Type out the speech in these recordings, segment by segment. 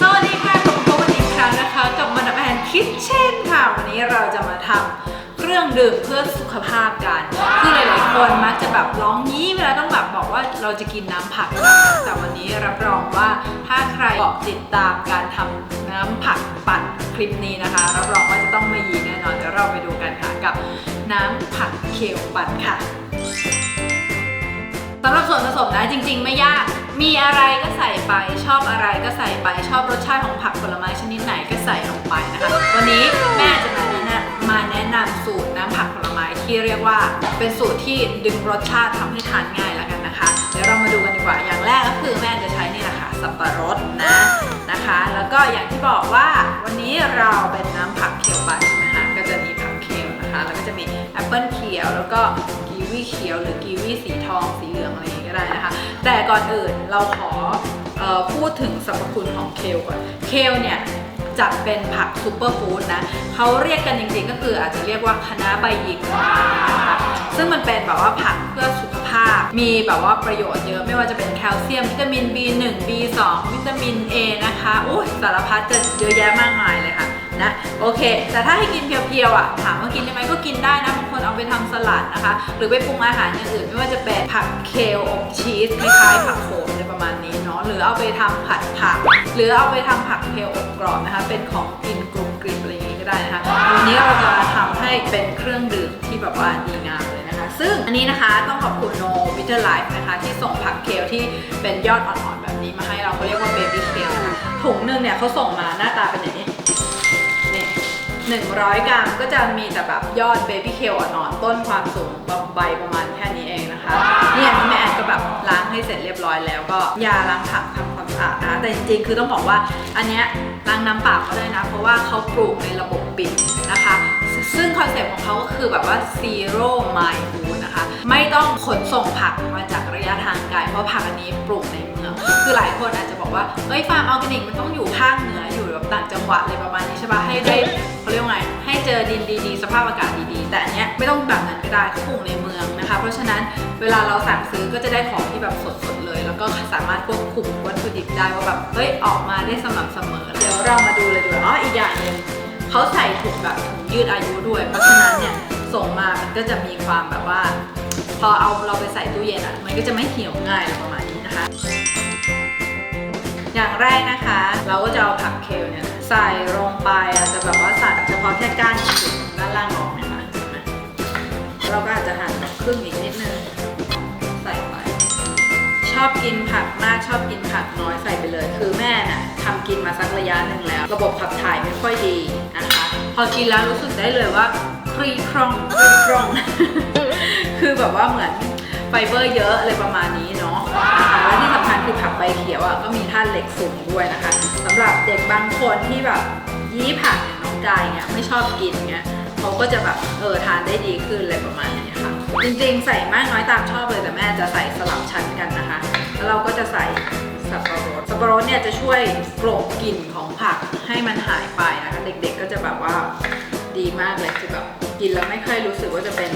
สวัสดีค่ะกลับมพบกันอีกครั้งนะคะ กับมาดามแอนคิทเช่นค่ะ วันนี้เราจะมาทำเครื่องดื่มเพื่อสุขภาพกันคือหลายๆคนมักจะแบบร้องยี่เวลาต้องแบบบอกว่าเราจะกินน้ำผัก แต่วันนี้รับรองว่าถ้าใครเกาะติดตามการทำน้ำผักปั่นคลิปนี้นะคะ รับรองว่าจะต้องไม่ยีแน่นอนเดี๋ยวเราไปดูกันค่ะกับน้ำผักเคลปั่นค่ะ สำหรับส่วนผสมนะจริง ๆ ไม่ยาก มีอะไรก็ใส่ไป ชอบอะไรก็ใส่ไป ชอบรสชาติของผักผลไม้ชนิดไหนก็ใส่ลงไปนะคะ วันนี้แม่จะมาแนะนำมาแนะนำสูตรน้ำผักผลไม้ที่เรียกว่าเป็นสูตรที่ดึงรสชาติทำให้ทานง่ายแล้วกันนะคะ เดี๋ยวเรามาดูกันดีกว่า อย่างแรกก็คือแม่จะใช้นี่แหละค่ะสับปะรดนะนะคะ แล้วก็อย่างที่บอกว่าวันนี้เราเป็นน้ำผักเขียวปั่นใช่ไหมคะ ก็จะมี นะคะแล้วก็จะมีแอปเปิลเขียว แล้วก็กีวีเขียว หรือกีวีสีทองสีเหลืองอะไรอย่างนี้ก็ได้นะคะ แต่ก่อนอื่นเราขอออพูดถึงสรรพคุณของเคลก่อนเคลเนี่ยจัดเป็นผักซูเปอร์ฟู้ดนะเขาเรียกกันจริงๆก็คืออาจจะเรียกว่าคณะใบหยิกนะคะซึ่งมันเป็นแบบว่าผักเพื่อสุขภาพ มีแบบว่าประโยชน์เยอะไม่ว่าจะเป็นแคลเซียมวิตามิน B1 B2 วิตามิน A นะคะอุ้ยสารพัดจะเยอะแยะมากมายเลยค่ะ นะโอเค แต่ถ้าให้กินเพียวๆอะถามว่ากินได้ไหมก็กินได้นะบางคนเอาไปทำสลัดนะคะ หรือไปปรุงอาหารอย่างอื่น ไม่ว่าจะเป็นผักเคลอบชีสคล้ายๆผักโขมอะไรประมาณนี้เนาะหรือเอาไปทำผัดผัก หรือเอาไปทำผักเคลอบกรอบนะคะ เป็นของกินกรุบกริบอะไรอย่างงี้ก็ได้นะคะวันนี้เราจะทำให้เป็นเครื่องดื่มที่แบบว่าดีงามเลยนะคะ ซึ่งอันนี้นะคะต้องขอบคุณโนวิเ e อร์ไลฟ์นะคะ ที่ส่งผักเคลที่เป็นยอดอ่อนๆแบบนี้มาให้เราเขาเรียกว่าเบบี้เคลนะคะถุงหนึงเนี่ยเขาส่งมาหน้าตาเป็นอย่างนี้ 100 กรัมก็จะมีแต่แบบยอดเบบี้เคลอ่อนๆต้นความสูงใบประมาณแค่นี้เองนะคะเนี่ยนี่แม่แอนก็แบบล้างให้เสร็จเรียบร้อยแล้วก็ยาล้างผักทำความสะอาดนะแต่จริงๆคือต้องบอกว่าอันเนี้ยล้างน้ำเปล่าก็ได้นะ เพราะว่าเขาปลูกในระบบปิดนะคะซึ่งคอน เขาก็คือแบบว่า zero mile food นะคะ ไม่ต้องขนส่งผักมาจากระยะทางไกลเพราะผักอันนี้ปลูกในเมือง คือหลายคนอาจจะบอกว่าเฮ้ยฟาร์มออร์แกนิกมันต้องอยู่ภาคเหนืออยู่แบบต่างจังหวัดอะไรประมาณนี้ใช่ปะให้ได้เขาเรียกว่าไงให้เจอดินดีๆ สภาพอากาศดีๆ แต่อันเนี้ยไม่ต้องแบบนั้นก็ได้เขาปลูกในเมืองนะคะ เพราะฉะนั้นเวลาเราสั่งซื้อก็จะได้ของที่แบบสดๆเลย แล้วก็สามารถควบคุมวัตถุดิบได้ว่าแบบเฮ้ยออกมาได้สม่ำเสมอ เดี๋ยวเรามาดูเลยดีกว่าอ๋ออีกอย่างหนึ่ง เขาใส่ถุงแบบถุงยืดอายุด้วย เพราะฉะนั้นเนี่ยส่งมามันก็จะมีความแบบว่า พอเอาเราไปใส่ตู้เย็นอะ มันก็จะไม่เหี่ยวง่ายประมาณนี้นะคะ อย่างแรกนะคะ เราก็จะเอาผักเคลเนี่ยใส่ลงไปอาจจะแบบว่าใส่เฉพาะแค่ก้านดด้านล่างออกนะคะเห็นไหมเราก็อาจจะหั่นครึ่งอีกนิดนึง อบกินผักมากชอบกินผักน้อยใส่ไปเลย คือแม่น่ะทำกินมาสักระยะหนึ่งแล้ว ระบบขับถ่ายไม่ค่อยดีนะคะ พอกินแล้วรู้สึกได้เลยว่าครีคร่องครีคร่อง คือแบบว่าเหมือนไฟเบอร์เยอะอะไรประมาณนี้เนาะและที่สำคัญคือผักใบเขียวอะก็มีธาตุเหล็กสูงด้วยนะคะสำหรับเด็กบางคนที่แบบยี่ผักอย่างน้องกายเนี่ยไม่ชอบกินเงี้ยเขาก็จะแบบเออทานได้ดีขึ้นอะไรประมาณนี้ค่ะ จริงๆ ใส่มากน้อยตามชอบเลยแต่แม่จะใส่สลับชั้นกันนะคะ แล้วเราก็จะใส่สับปะรด สับปะรดเนี่ยจะช่วยกลบกลิ่นของผักให้มันหายไปนะคะ เด็กๆก็จะแบบว่าดีมากเลยคือแบบกินแล้วไม่ค่อยรู้สึกว่าจะเป็น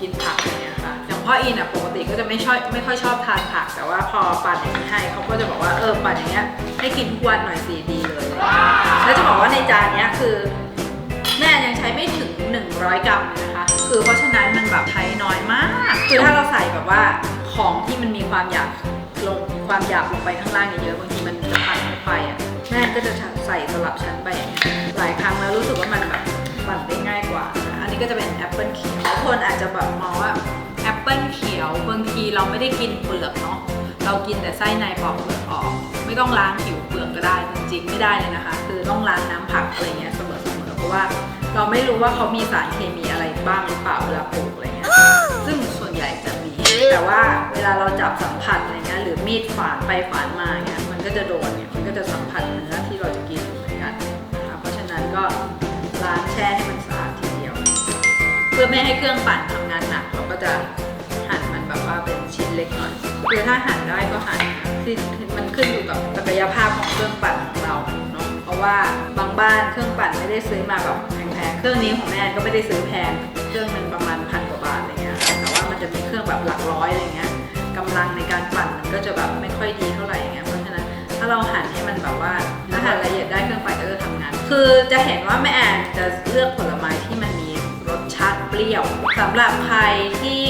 กินผักอะไรเงี้ยค่ะอย่างพ่ออินอะปกติก็จะไม่ชอบไม่ค่อยชอบทานผัก แต่ว่าพอปั่นอย่างนี้ให้เขาก็จะบอกว่าเออปั่นอย่างเงี้ยให้กินทุกวันหน่อยสิดีเลย แล้วจะบอกว่าในจานเนี้ยคือ แม่ยังใช้ไม่ถึง 100 กรัมเลยนะคะ คือเพราะฉะนั้นมันแบบใช้น้อยมาก คือถ้าเราใส่แบบว่าของที่มันมีความหยาบ ลงความหยาบลงไปข้างล่างเยอะๆบางทีมันจะปั่นไม่ไปอะแม่ก็จะใส่สลับชั้นไปอย่างเงี้ยหลายครั้งแล้วรู้สึกว่ามันแบบปั่นได้ง่ายกว่า อันนี้ก็จะเป็นแอปเปิลเขียวคนอาจจะแบบมองว่าแอปเปิลเขียวบางทีเราไม่ได้กินเปลือกเนาะเรากินแต่ไส้ในปอกเปลือกออก ไม่ต้องล้างผิวเปลือกก็ได้จริงๆไม่ได้เลยนะคะ คือต้องล้างน้ำผักอะไรเงี้ยเสมอๆเพราะว่าเราไม่รู้ว่าเขามีสารเคมีอะไรบ้างหรือเปล่าเวลาปลูกอะไรเงี้ยซึ่งส่วนใหญ่จะ แต่ว่าเวลาเราจับสัมผัสอะไรเงี้ยหรือมีดฝานไปฝานมาเงี้ยมันก็จะโดนเนี่ยมันก็จะสัมผัสเนื้อที่เราจะกินเหมือนกันนะคะเพราะฉะนั้นก็ล้างแช่ให้มันสะอาดทีเดียว เพื่อไม่ให้เครื่องปั่นทำงานหนักเราก็จะหั่นมันแบบว่าเป็นชิ้นเล็กหน่อยคือถ้าหั่นได้ก็หั่นคือมันขึ้นอยู่กับศักยภาพของเครื่องปั่นของเราเนาะเพราะว่าบางบ้านเครื่องปั่นไม่ได้ซื้อมาแบบแพงๆเครื่องนี้ของแม่ก็ไม่ได้ซื้อแพงเครื่องหนึงประมาณพัน กว่าบาทอะเงี้ยแต่ว่ามันจะมีเครื่องแบบหลักร้อยอะไรเงี้ยกำลังในการปั่นมันก็จะแบบไม่ค่อยดีเท่าไหร่อย่างเงี้ยเพราะฉะนั้นถ้าเราหั่นให้มันแบบว่าถ้าหั่นละเอียดได้เครื่องปั่นก็จะทำงาน คือจะเห็นว่าแม่แอนจะเลือกผลไม้ที่มันมีรสชาติเปรี้ยวสำหรับใครที่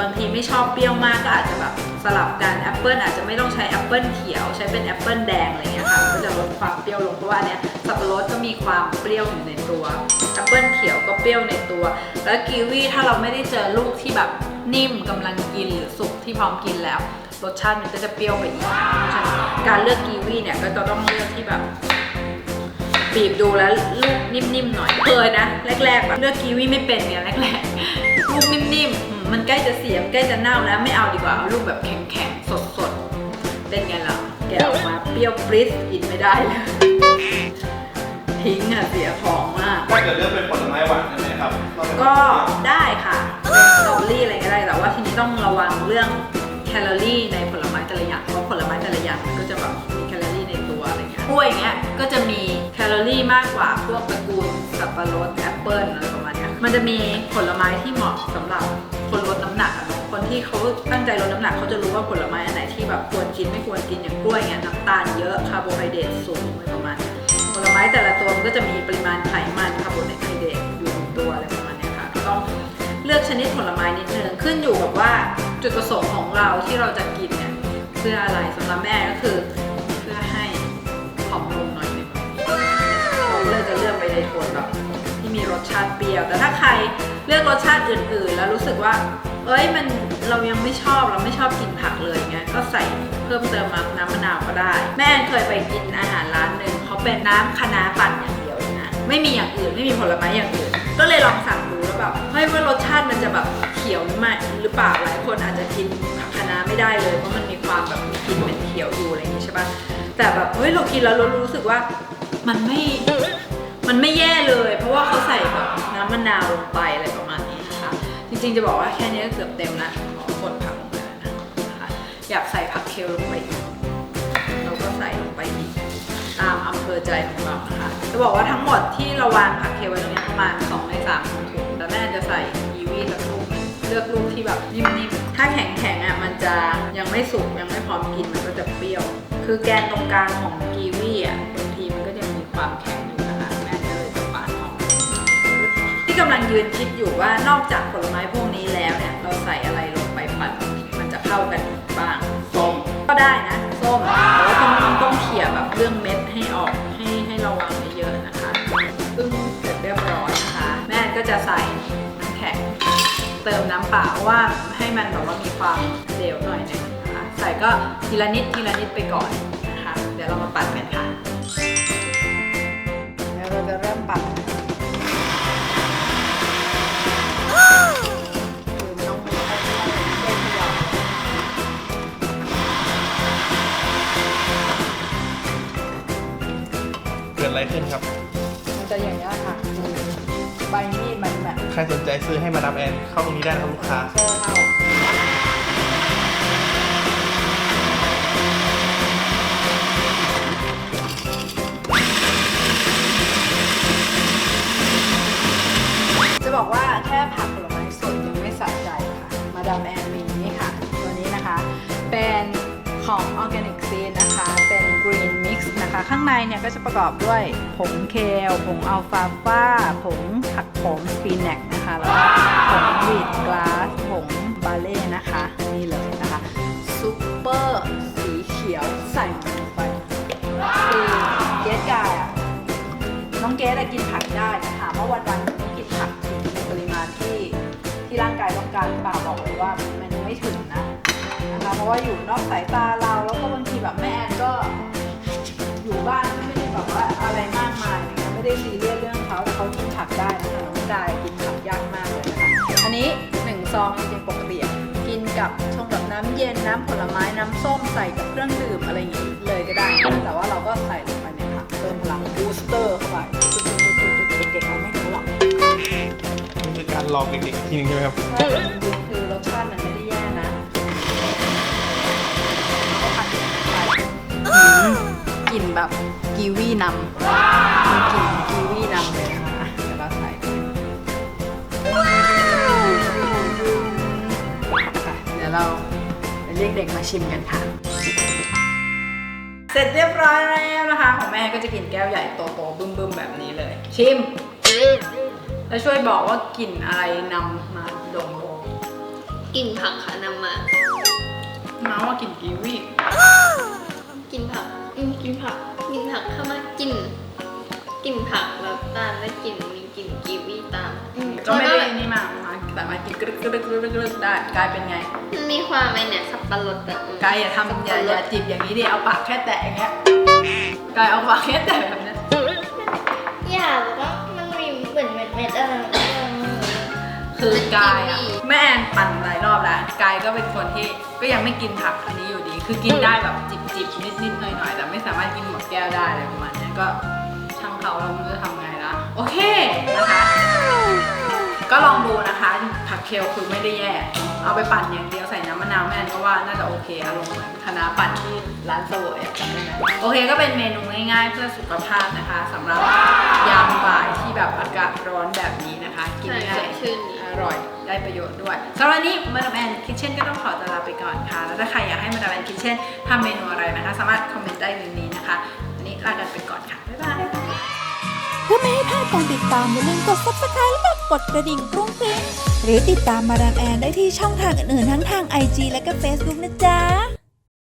บางทีไม่ชอบเปรี้ยวมากก็อาจจะแบบสลับกันแอปเปิลอาจจะไม่ต้องใช้แอปเปิลเขียวใช้เป็นแอปเปิลแดงอะไรเงี้ยค่ะก็จะลดความเปรี้ยวลงเพราะว่าอันเนี้ย สับปะรดก็มีความเปรี้ยวอยู่ในตัวแอปเปิลเขียวก็เปรี้ยวในตัว แล้วกีวีถ้าเราไม่ได้เจอลูกที่แบบนิ่มกำลังกินหรือสุกที่พร้อมกินแล้ว รสชาติมันก็จะเปรี้ยวไปอีกเพราะฉะนั้นการเลือกกีวีเนี่ยก็จะต้องเลือกที่แบบบีบดูแล้วลูกนิ่มๆหน่อยเคยนะแรกๆแบบเลือกกีวีไม่เป็นเนี่ยแรกๆ ลูกนิ่มๆมมันใกล้จะเสียมใกล้จะเน่าแล้วไม่เอาดีกว่าเอาลูกแบบแข็งๆสดๆเป็นไงล่ะแกะออกมาเปรี้ยวปริ๊ดกินไม่ได้เลย ทิ้งอะเสียของมาก ถ้าเกิดเลือกเป็นผลไม้หวานได้ไหมครับเราเป็นก็ได้ค่ะเป็นสตรอเบอรี่อะไรก็ได้ แต่ว่าทีนี้ต้องระวังเรื่องแคลอรี่ในผลไม้แต่ละอย่าง เพราะผลไม้แต่ละอย่างมันก็จะแบบมีแคลอรี่ในตัวอะไรเงี้ยกล้วยอย่างเงี้ยก็จะมีแคลอรี่มากกว่าพวกตระกูลสับปะรดแอปเปิลอะไรประมาณเนี้ยมันจะมีผลไม้ที่เหมาะสำหรับคนลดน้ำหนักอะเนาะคนที่เขาตั้งใจลดน้ำหนักเขาจะรู้ว่าผลไม้อันไหนที่แบบควรกินไม่ควรกินอย่างกล้วยเงี้ยน้ำตาลเยอะคาร์โบไฮเดรตสูงอะไรประมาณเนี้ยผ ลไม้แต่ละตัวมันก็จะมีปริมาณไขมันคาร์โบไฮเดรตอยู่ในตัวอะไรประมาณนี้ค่ะก็ต้องเลือกชนิดผลไม้นิดนึงขึ้นอยู่กับว่าจุดประสงค์ของเราที่เราจะกินเนี่ยเพื่ออะไรสำหรับแม่ก็คือเพื่อให้ผอมลงหน่อยนึงเราก็เลยจะเลือกไปในโทนแบบที่มีรสชาติเปรี้ยว แต่ถ้าใครเลือกรสชาติอื่น ๆ แล้วรู้สึกว่า เอ้ยมันเรายังไม่ชอบเราไม่ชอบกินผักเลยเงี้ยก็ใส่เพิ่มเติมมาน้ำมะนาวก็ได้ แม่แอนเคยไปกินอาหารร้านหนึ่งเขาเป็นน้ำคะน้าปั่นอย่างเดียวนะไม่มีอย่างอื่นไม่มีผลไม้อย่างอื่น ก็เลยลองสั่งดูแล้วแบบเฮ้ยว่ารสชาติมันจะแบบเขียวหรือไม่หรือเปล่าหลายคนอาจจะกินผักคะน้าไม่ได้เลยเพราะมันมีความแบบกลินเป็นเขียวอยู่อะไรอย่างงี้ใช่ปะแต่แบบเฮ้ยเรากินแล้วเรารู้สึกว่ามันไม่มันไม่แย่เลย เพราะว่าเขาใส่แบบน้ำมะนาวลงไปอะไรประมาณ จริงจะบอกว่าแค่นี้ก็เกือบเต็มละขอกดผักลงไปแล้วนะคะอยากใส่ผักเคลลงไปอีกเราก็ใส่ลงไปอีกตามอำเภอใจของเรานะคะ จะบอกว่าทั้งหมดที่เราวางผักเคลไว้ตรงนี้ประมาณ2ใน3ของถุงแต่แม่จะใส่กีวีสักลูกเลือกลูกที่แบบนิ่มๆ ถ้าแข็งๆอะมันจะยังไม่สุกยังไม่พร้อมกินมันก็จะเปรี้ยว คือแกนตรงกลางของกีวีอะบางทีมันก็ยังมีความแข็ง กำลังยืนคิดอยู่ว่านอกจากผลไม้พวกนี้แล้วเนี่ยเราใส่อะไรลงไปปั่นมันจะเข้ากันบ้าง ส้มก็ได้นะ ส้มแต่ว่าต้องต้องต้องเขี่ยแบบเรื่องเม็ดให้ออกให้ให้ระวังเยอะๆนะคะซึ่งเสร็จเรียบร้อยนะคะ แม่ก็จะใส่น้ำแข็งเติมน้ำเปล่าเพราะว่าให้มันแบบว่ามีความเหลวหน่อยหนึงนะคะใส่ก็ทีละนิดทีละนิดไปก่อนนะคะ เดี๋ยวเรามาปั่นกันค่ะแล้วเราจะเริ่มปั่น อะไรขึ้นครับ มันจะอย่างนี้ยค่ะคือใบมีดมันแบบใครสนใจซื้อให้มาดามแอนเข้าตรงนี้ได้นะครับลูกค้า โซ่เท่าจะบอกว่าแค่ผัก ข้างในเนี่ยก็จะประกอบด้วยผงเคลผงอัลฟาฟาผงผักโขมสปีแนกนะคะแล้วก็ผงวีดกลาสผงบาเล่นะคะนี่เลยนะคะซุปเปอร์สีเขียวใส่ลงไปคือเกสกายอะน้องเกสกินผักได้แต่ถามว่าวันวันต้องกินผักถึงปริมาณที่ที่ร่างกายต้องการป่าบอกเลยว่ามันไม่ถึงนะนะคะเพราะว่าอยู่นอกสายตาเราแล้วก็บางทีแบบแม่แอนก็ อยู่บ้านก็ไม่ได้แบบว่าอะไรมากมายนะคะไม่ได้ซีเรียสเรื่องเขาแต่เขากินผักได้นะคะน้องกายกินผักยากมากเลยนะคะอันนี้หนึ่งซองจริงๆปกติอะกินกับชงกับน้ำเย็นน้ำผลไม้น้ำส้มใส่กับเครื่องดื่มอะไรอย่างนี้เลยก็ได้นะคะแต่ว่าเราก็ใส่ลงไปในผักเพิ่มพลังบูสเตอร์เข้าไปเด็กๆเราไม่รู้หรอกนี่คือการลองเด็กๆอีกทีหนึงใช่ไหมครับใช่จริงๆคือรสชาติมัน แบบกีวีนำมีกลิ่นกีวีนำเลยนะคะเดี๋ยวเราใส่ค่ะเดี๋ยวเราไปเรียกเด็กมาชิมกันค่ะ เสร็จเรียบร้อยแล้วนะคะ ของแม่ก็จะกินแก้วใหญ่โตๆบึ้มๆแบบนี้เลย ชิม แล้วช่วยบอกว่ากลิ่นอะไรนำมาดมกินผักค่ะนำมา มาว่ากลิ่นกีวี กินผัก อืมกินผักกินผักเข้ามากินกินผักแล้วตามแล้วกลิ่นมีกลิ่นกีวีตามอืมก็ไม่ได้แล้วนี่มามาแต่มากินกรึกกรึกกรึกกรึกได้กลายเป็นไงมันมีความไอเนี่ยสับปะรดอะอืมกายอย่าทำอย่าอย่าจิบอย่างนี้ดิเอาปากแค่แตะอย่างเงี้ยกายเอาปากแค่แตะแบบนี้อย่าแล้วก็มันมีเหมือนเม็ดเม็ดอะไรคือกายอะแม่แอนปั่นหลายรอบแล้วกายก็เป็นคนที่ก็ยังไม่กินผักอันนี้อยู่ดี คือกินได้แบบจิบจิบนิดนิดหน่อยหน่อยแต่ไม่ สามารถกินหมดแก้วได้อะไรประมาณนี้ก็ช่างเขาเราไม่รู้จะทำไงละโอเคนะคะ ก็ลองดูนะคะผักเคลคือไม่ได้แย่ เอาไปปั่นอย่างเดียวใส่น้ำมะนาวแม่แอนก็ว่าน่าจะโอเคอารมณ์เหมือนคณะน้าปั่นที่ร้านเสวยอะจำได้ไหมโอเคก็เป็นเมนูง่ายๆเพื่อสุขภาพนะคะสำหรับยามบ่ายที่แบบอากาศร้อนแบบนี้นะคะ กินใช่ง่าสยดชื่นดีอร่อย ได้ประโยชน์ด้วยสำหรับวันนี้มาดามแอนคิทเช่นก็ต้องขอตัวลาไปก่อนค่ะ แล้วถ้าใครอยากให้มาดามแอนคิทเช่นทำเมนูอะไรนะคะ สามารถคอมเมนต์ได้ในนี้นะคะวันนี้ลากันไปก่อนค่ะ บ๊ายบาย เพื่อไม่ให้พลาดการติดตามอย่าลืมกด subscribe และกดกระดิ่งกรุ้งกริ้งหรือติดตามมาดามแอนได้ที่ช่องทางอื่นๆทั้งทาง IG และก็ Facebook นะจ๊ะ